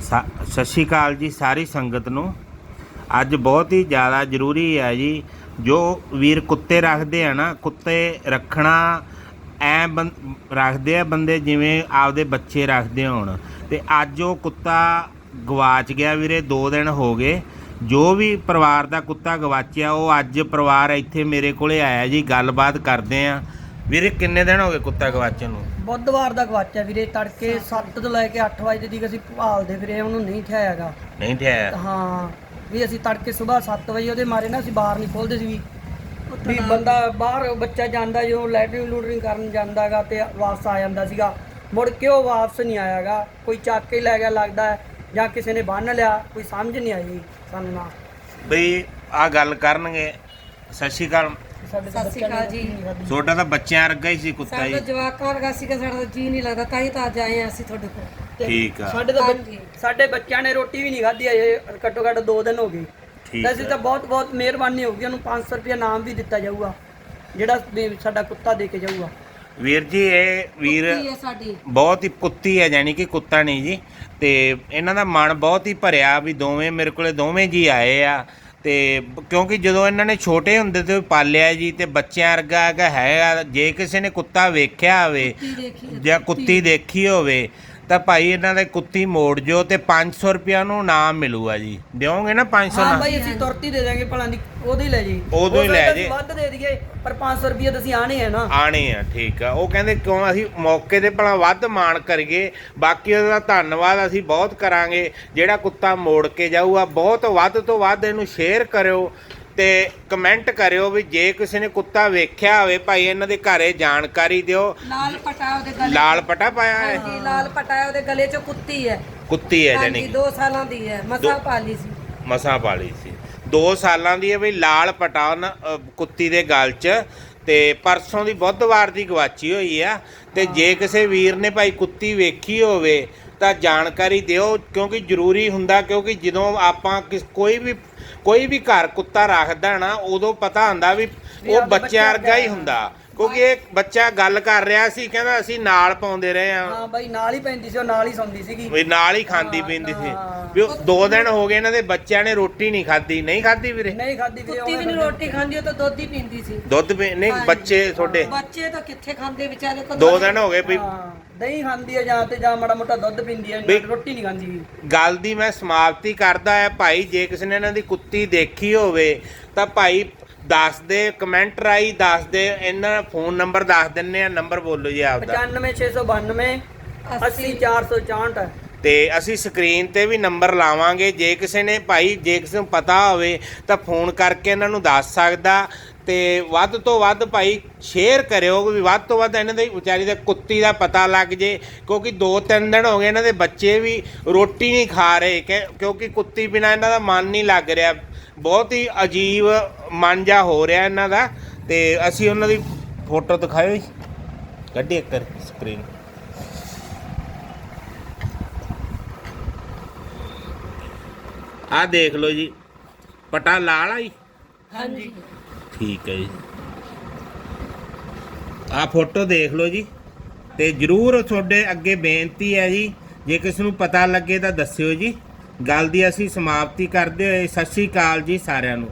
ਸਾ- ਸਤਿ ਸ਼੍ਰੀ ਅਕਾਲ ਜੀ ਸਾਰੀ ਸੰਗਤ ਨੂੰ। ਅੱਜ ਬਹੁਤ ਹੀ ਜ਼ਿਆਦਾ ਜ਼ਰੂਰੀ ਹੈ ਜੀ, ਜੋ ਵੀਰ ਕੁੱਤੇ ਰੱਖਦੇ ਆ ਨਾ, ਕੁੱਤੇ ਰੱਖਣਾ ਐ ਬੰ- ਰੱਖਦੇ ਆ ਬੰਦੇ ਜਿਵੇਂ ਆਪਦੇ ਬੱਚੇ ਰੱਖਦੇ ਹੋਣ। ਤੇ ਅੱਜ ਉਹ ਕੁੱਤਾ ਗਵਾਚ ਗਿਆ ਵੀਰੇ 2 ਦਿਨ ਹੋ ਗਏ। ਜੋ ਵੀ ਪਰਿਵਾਰ ਦਾ ਕੁੱਤਾ ਗਵਾਚਿਆ, ਉਹ ਅੱਜ ਪਰਿਵਾਰ ਇੱਥੇ ਮੇਰੇ ਕੋਲੇ ਆਇਆ ਜੀ, ਗੱਲਬਾਤ ਕਰਦੇ ਆ। ਵੀਰੇ ਕਿੰਨੇ ਦਿਨ ਹੋ ਗਏ ਕੁੱਤਾ ਗਵਾਚਣ ਨੂੰ? ਬੁੱਧਵਾਰ ਦਾ ਗਵਾਚਿਆ ਵੀਰੇ ਤੜਕੇ 7 ਤੋਂ ਲੈ ਕੇ 8 ਵਜੇ ਤੱਕ ਅਸੀਂ ਭਾਲਦੇ ਫਿਰੇ ਉਹਨੂੰ ਨਹੀਂ ਠਿਆਇਆਗਾ ਨਹੀਂ ਠਿਆ ਹਾਂ ਵੀ ਅਸੀਂ ਤੜਕੇ ਸਵੇਰ 7 ਵਜੇ ਉਹਦੇ ਮਾਰੇ ਨਾ ਅਸੀਂ ਬਾਹਰ ਨਹੀਂ ਖੋਲਦੇ ਸੀ ਵੀ ਵੀ ਬੰਦਾ ਬਾਹਰ ਬੱਚਾ ਜਾਂਦਾ ਜਦੋਂ ਲੈਟਰਿੰਗ ਲੂਟਰਿੰਗ ਕਰਨ ਜਾਂਦਾਗਾ ਤੇ ਵਾਪਸ ਆ ਜਾਂਦਾ ਸੀਗਾ। ਮੁੜ ਕੇ ਉਹ ਵਾਪਸ ਨਹੀਂ ਆਇਆਗਾ ਕੋਈ ਚੱਕ ਕੇ ਲੈ ਗਿਆ ਲੱਗਦਾ ਹੈ, ਜਾਂ ਕਿਸੇ ਨੇ ਬੰਨ ਲਿਆ ਕੋਈ ਸਮਝ ਨਹੀਂ ਆਈ ਸਾਨੂੰ ਨਾ। ਬਈ ਆ ਗੱਲ ਕਰਨਗੇ। ਸਤਿ ਸ਼੍ਰੀ ਅਕਾਲ। ਸਾਡੇ ਸਤਿ ਸ਼੍ਰੀ ਅਕਾਲ ਜੀ। ਛੋਟਾ ਤਾਂ ਬੱਚਿਆਂ ਵਰਗਾ ਹੀ ਸੀ ਕੁੱਤਾ ਸਾਡਾ ਜੀ। ਜਵਾਕਾਂ ਵਰਗਾ ਸੀਗਾ ਸਾਡਾ ਤਾਂ ਜੀ ਨਹੀਂ ਲੱਗਦਾ ਤਾਂ ਹੀ ਤਾਂ ਅੱਜ ਆਏ ਹਾਂ ਅਸੀਂ ਤੁਹਾਡੇ ਕੋਲ। ਠੀਕ ਆ। ਸਾਡੇ ਤਾਂ ਬੱਚ- ਹਾਂਜੀ। ਸਾਡੇ ਬੱਚਿਆਂ ਨੇ ਰੋਟੀ ਵੀ ਨਹੀਂ ਖਾਧੀ ਅਜੇ ਘੱਟੋ ਘੱਟ 2 ਦਿਨ ਹੋ ਗਏ। ਠੀਕ ਤੇ ਅਸੀਂ। ਤਾਂ ਬਹੁਤ ਬਹੁਤ ਮਿਹਰਬਾਨੀ ਹੋਊਗੀ ਉਹਨੂੰ 500 ਰੁਪਏ ਨਾਮ ਵੀ ਦਿੱਤਾ ਜਾਊਗਾ ਜਿਹੜਾ ਵੀ ਸਾਡਾ ਕੁੱਤਾ ਦੇ ਕੇ ਜਾਊਗਾ। ਵੀਰ ਜੀ ਇਹ ਵੀਰ ਕੀ ਹੈ ਸਾਡੀ। ਬਹੁਤ ਹੀ ਕੁੱਤੀ ਹੈ ਯਾਨੀ ਕਿ ਕੁੱਤਾ ਨਹੀਂ ਜੀ। ਤੇ ਇਹਨਾਂ ਦਾ ਮਨ ਬਹੁਤ ਹੀ ਭਰਿਆ ਵੀ ਦੋਵੇਂ ਮੇਰੇ ਕੋਲੇ ਦੋਵੇਂ ਜੀ ਆਏ ਆ। ਤੇ ਕਿਉਂਕਿ ਜਦੋਂ ਇਹਨਾਂ ਨੇ ਛੋਟੇ ਹੁੰਦੇ ਤੇ ਪਾਲਿਆ ਜੀ ਤੇ ਬੱਚਿਆਂ ਵਰਗਾ ਹੈਗਾ। ਜੇ ਕਿਸੇ ਨੇ ਕੁੱਤਾ ਵੇਖਿਆ ਹੋਵੇ ਜਾਂ ਕੁੱਤੀ ਦੇਖੀ ਹੋਵੇ ਤਾਂ ਭਾਈ ਇਹਨਾਂ ਦੇ ਕੁੱਤੀ ਮੋੜ ਜੋ ਤੇ 500 ਰੁਪਿਆ ਨੂੰ ਨਾਮ ਮਿਲੂਗਾ ਜੀ। ਦਿਓਗੇ ਨਾ 500 ਹਾਂ ਭਾਈ ਅਸੀਂ ਤੁਰਤ ਦੇ ਦਾਂਗੇ ਭਲਾ ਦੀ ਉਹਦੇ ਹੀ ਲੈ ਜੀ। ਉਦੋਂ ਹੀ ਲੈ ਜੀ। ਵੱਧ ਦੇ ਦਈਏ ਪਰ 500 ਰੁਪਏ ਤਾਂ ਅਸੀਂ ਆਣੇ ਆ ਨਾ। ਆਣੇ ਆ ਠੀਕ ਆ। ਉਹ ਕਹਿੰਦੇ ਕਿਉਂ ਅਸੀਂ ਮੌਕੇ ਤੇ ਭਲਾ ਵੱਧ ਮਾਣ ਕਰੀਏ ਬਾਕੀ ਉਹਦਾ ਧੰਨਵਾਦ ਅਸੀਂ ਬਹੁਤ ਕਰਾਂਗੇ। ਜਿਹੜਾ ਕੁੱਤਾ ਮੋੜ ਕੇ ਜਾਊਗਾ ਬਹੁਤ ਵੱਧ ਤੋਂ ਵੱਧ ਇਹਨੂੰ ਸ਼ੇਅਰ ਕਰਿਓ। ਤੇ ਕਮੈਂਟ ਕਰਿਓ ਵੀ ਜੇ ਕਿਸੇ ਨੇ ਕੁੱਤਾ ਵੇਖਿਆ ਹੋਵੇ ਭਾਈ ਇਹਨਾਂ ਦੇ ਘਰੇ ਜਾਣਕਾਰੀ ਦਿਓ। ਲਾਲ ਪਟਾ ਉਹਦੇ ਗਲੇ ਲਾਲ ਪਟਾ ਪਾਇਆ ਹੈ? ਹਾਂਜੀ ਲਾਲ ਪਟਾ ਹੈ ਉਹਦੇ ਗਲੇ 'ਚ ਕੁੱਤੀ ਹੈ। ਕੁੱਤੀ ਹੈ ਹਾਂਜੀ ਜਾਨੀ 2 ਸਾਲਾਂ ਦੀ ਹੈ। ਮਸਾ ਦੋ- ਪਾਲੀ ਸੀ। ਮਸਾਂ ਪਾਲੀ ਸੀ। 2 ਸਾਲਾਂ ਦੀ ਹੈ ਵੀ ਲਾਲ ਪਟਾਨ ਅ, ਕੁੱਤੀ ਦੇ ਗਲ 'ਚ। ਤੇ ਪਰਸੋਂ ਦੀ ਬੁੱਧਵਾਰ ਦੀ ਗਵਾਚੀ ਹੋਈ ਆ। ਤੇ ਜੇ ਕਿਸੇ ਵੀਰ ਨੇ ਭਾਈ ਕੁੱਤੀ ਵੇਖੀ ਹੋਵੇ ਤਾਂ ਜਾਣਕਾਰੀ ਦਿਓ ਕਿਉਂਕਿ ਜ਼ਰੂਰੀ ਹੁੰਦਾ ਕਿਉਂਕਿ ਜਦੋਂ ਆਪਾਂ ਕਿਸ ਕੋਈ ਵੀ ਕੋਈ ਵੀ ਘਰ ਕੁੱਤਾ ਰੱਖਦਾ ਨਾ ਉਦੋਂ ਪਤਾ ਹੁੰਦਾ ਵੀ ਉਹ ਬੱਚਿਆਂ ਵਰਗਾ ਹੀ ਹੁੰਦਾ। ਕਿਉਂਕਿ ਇਹ ਬੱਚਾ ਗੱਲ ਕਰ ਰਿਹਾ ਸੀ ਕਹਿੰਦਾ ਅਸੀਂ ਨਾਲ ਪਾਉਂਦੇ ਰਹੇ ਆ ਹਾਂ ਭਾਈ ਨਾਲ ਹੀ ਪੈਂਦੀ ਸੀ ਉਹ ਨਾਲ ਹੀ ਸੌਂਦੀ ਸੀਗੀ। ਵੀ ਨਾਲ ਹੀ ਖਾਂਦੀ ਹਾਂ, ਪੀਂਦੀ ਸੀ। ਹਾਂ। ਵੀ ਉਹ ਦੋ ਦਿਨ ਹੋ ਗਏ ਇਹਨਾਂ ਦੇ ਬੱਚਿਆਂ ਨੇ ਰੋਟੀ ਨਹੀਂ ਖਾਧੀ। ਨਹੀਂ ਖਾਧੀ ਵੀਰੇ? ਨਹੀਂ ਖਾਦੀ ਵੀਰੇ ਕੁੱਤੀ ਵੀ ਨਹੀਂ ਰੋਟੀ ਖਾਂਦੀ ਉਹ ਤਾਂ ਦੁੱਧ ਹੀ ਪੀਂਦੀ ਸੀ। ਦੁੱਧ ਪੀ ਨਹੀਂ ਹਾਂਜੀ। ਬੱਚੇ ਤੁਹਾਡੇ। ਬੱਚੇ ਤਾਂ ਕਿੱਥੇ ਖਾਂਦੇ ਵਿਚਾਰੇ ਕੋ ਦੋ ਦਿਨ ਹੋ ਗਏ ਵੀ ਹਾਂ ਦਹੀਂ ਖਾਂਦੀ ਹੈ ਜਾਂ ਤੇ ਜਾਂ ਮਾੜਾ ਮੋਟਾ ਦੁੱਧ ਪੀਂਦੀ ਹੈ ਵੀ- ਰੋਟੀ ਨਹੀਂ ਖਾਂਦੀ ਗੀ। ਗੱਲ ਦੀ ਮੈਂ ਸਮਾਪਤੀ ਕਰਦਾ ਹੈ ਭਾਈ ਜੇ ਕਿਸੇ ਨੇ ਇਹਨਾਂ ਦੀ ਕੁੱਤੀ ਦੇਖੀ ਹੋਵੇ ਤਾਂ ਭਾਈ ਦੱਸ ਦੇ ਕਮੈਂਟ ਰਾਈ ਦੱਸ ਦੇ ਇਹਨਾਂ ਦਾ ਫੋਨ ਨੰਬਰ ਦੱਸ ਦਿੰਨੇ ਆ ਨੰਬਰ ਬੋਲੋ ਜੀ ਆਪਦਾ। 95692 80464 ਤੇ ਅਸੀਂ ਸਕਰੀਨ ਤੇ ਵੀ ਨੰਬਰ ਲਾਵਾਂਗੇ ਜੇ ਕਿਸੇ ਨੇ ਭਾਈ ਜੇ ਕਿਸੇ ਨੂੰ ਪਤਾ ਹੋਵੇ ਤਾਂ ਫੋਨ ਕਰਕੇ ਇਹਨਾਂ ਨੂੰ ਦੱਸ ਸਕਦਾ। ਤੇ ਵੱਧ ਤੋਂ ਵੱਧ ਭਾਈ ਸ਼ੇਅਰ ਕਰਿਓ ਵੀ ਵੱਧ ਤੋਂ ਵੱਧ ਇਹਨਾਂ ਦੇ ਵਿਚਾਰੀ ਦੇ ਕੁੱਤੀ ਦਾ ਪਤਾ ਲੱਗ ਜੇ ਕਿਉਂਕਿ ਦੋ ਤਿੰਨ ਦਿਨ ਹੋ ਗਏ ਇਹਨਾਂ ਦੇ ਬੱਚੇ ਵੀ ਰੋਟੀ ਨਹੀਂ ਖਾ ਰਹੇ ਕਿ- ਕਿਉਂਕਿ ਕੁੱਤੀ ਬਿਨਾ ਇਹਨਾਂ ਦਾ ਮਨ ਨਹੀਂ ਲੱਗ ਰਿਹਾ। ਬਹੁਤ ਹੀ ਅਜੀਬ ਮਨ ਜਾ ਹੋ ਰਿਹਾ ਇਹਨਾਂ ਦਾ ਤੇ ਅਸੀਂ ਉਹਨਾਂ ਦੀ ਫੋਟੋ ਦਿਖਾਇਓ ਜੀ। ਕੱਢੀ ਇੱਕ ਸਕਰੀਨ ਆਹ ਦੇਖ ਲਓ ਜੀ ਪਟਾ ਲਾਲ ਆਈ ਹਾਂਜੀ। ਠੀਕ ਹੈ ਜੀ। ਆਹ ਫੋਟੋ ਦੇਖ ਲਓ ਜੀ ਤੇ ਜਰੂਰ ਤੁਹਾਡੇ ਅੱਗੇ ਬੇਨਤੀ ਹੈ ਜੀ ਜੇ ਕਿਸ ਨੂੰ ਪਤਾ ਲੱਗੇ ਤਾਂ ਦੱਸਿਓ ਜੀ। ਗੱਲ ਦੀ ਅਸੀਂ ਸਮਾਪਤੀ ਕਰਦੇ ਹੋਏ ਸਤਿ ਸ਼੍ਰੀ ਅਕਾਲ ਜੀ ਸਾਰਿਆਂ ਨੂੰ।